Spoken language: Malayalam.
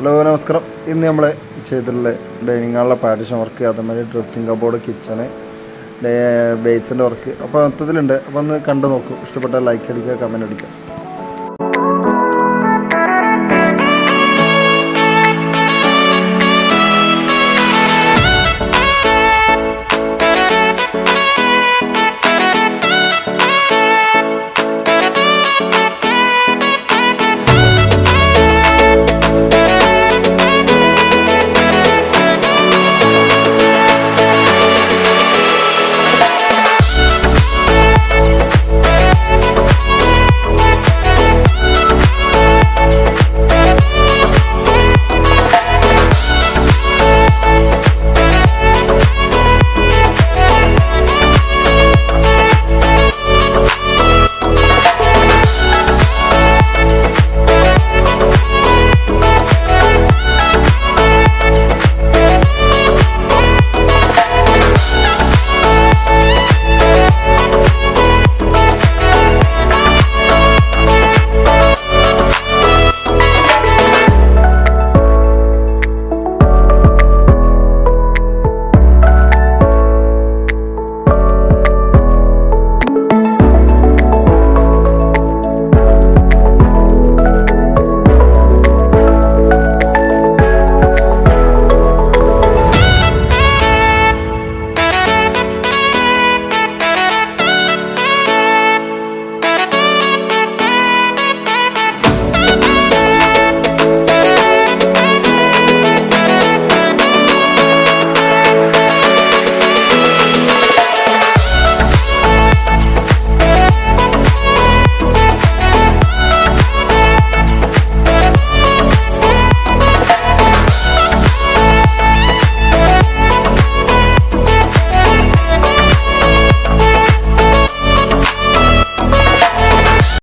ഹലോ നമസ്കാരം. ഇന്ന് നമ്മൾ ചെയ്തിട്ടുള്ള ഡൈനിങ് ഹാളിലെ പാർട്ടീഷൻ വർക്ക് അതേമാതിരി ഡ്രസ്സിങ് കബോർഡ് കിച്ചണ് ബേസിന്റെ വർക്ക്. അപ്പോൾ മൊത്തത്തിലുണ്ട്. അപ്പോൾ ഒന്ന് കണ്ടു നോക്കൂ. ഇഷ്ടപ്പെട്ടാൽ ലൈക്ക് അടിക്കുക കമന്റ് അടിക്കുക.